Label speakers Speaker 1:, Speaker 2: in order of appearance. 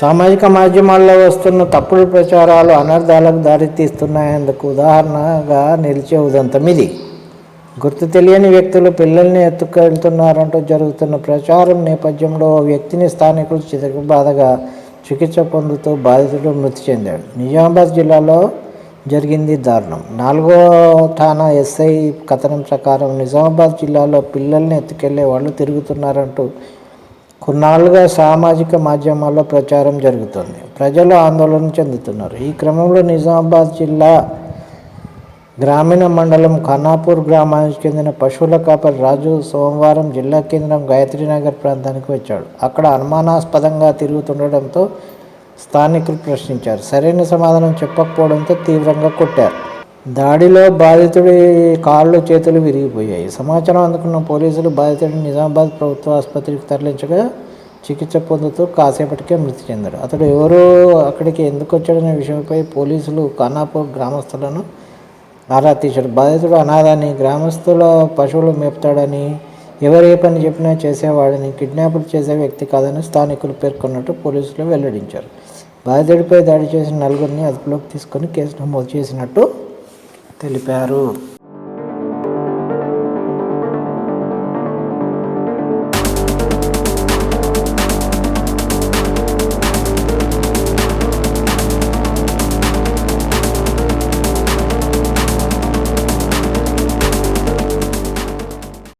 Speaker 1: సామాజిక మాధ్యమాల్లో వస్తున్న తప్పుడు ప్రచారాలు అనర్థాలకు దారితీస్తున్నాయందుకు ఉదాహరణగా నిలిచే ఉదంతం ఇది. గుర్తు తెలియని వ్యక్తులు పిల్లల్ని ఎత్తుకెళ్తున్నారంటూ జరుగుతున్న ప్రచారం నేపథ్యంలో ఓ వ్యక్తిని స్థానికులు చితకబాదగా చికిత్స పొందుతూ బాధితుడు మృతి చెందాడు. నిజామాబాద్ జిల్లాలో జరిగింది దారుణం. నాలుగో ఠాణా ఎస్ఐ కథనం ప్రకారం నిజామాబాద్ జిల్లాలో పిల్లల్ని ఎత్తుకెళ్ళే వాళ్ళు తిరుగుతున్నారంటూ కొన్నాళ్ళుగా సామాజిక మాధ్యమాల్లో ప్రచారం జరుగుతుంది. ప్రజలు ఆందోళన చెందుతున్నారు. ఈ క్రమంలో నిజామాబాద్ జిల్లా గ్రామీణ మండలం ఖానాపూర్ గ్రామానికి చెందిన పశువుల కాపరి రాజు సోమవారం జిల్లా కేంద్రం గాయత్రీనగర్ ప్రాంతానికి వచ్చాడు. అక్కడ అనుమానాస్పదంగా తిరుగుతుండడంతో స్థానికులు ప్రశ్నించారు. సరైన సమాధానం చెప్పకపోవడంతో తీవ్రంగా కొట్టారు. దాడిలో బాధితుడి కాళ్ళు చేతులు విరిగిపోయాయి. సమాచారం అందుకున్న పోలీసులు బాధితుడిని నిజామాబాద్ ప్రభుత్వ ఆసుపత్రికి తరలించగా చికిత్స పొందుతూ కాసేపటికే మృతి చెందాడు. అతడు ఎవరు అక్కడికి ఎందుకు వచ్చాడనే విషయంపై పోలీసులు ఖానాపూర్ గ్రామస్తులను ఆరా తీశాడు. బాధితుడు అనాథాన్ని గ్రామస్తుల పశువులు మేపుతాడని ఎవరు ఏ పని చెప్పినా చేసేవాడని కిడ్నాపులు చేసే వ్యక్తి కాదని స్థానికులు పేర్కొన్నట్టు పోలీసులు వెల్లడించారు. బాధితుడిపై దాడి చేసిన నలుగురిని అదుపులోకి తీసుకొని కేసు నమోదు చేసినట్టు తెలిపారు.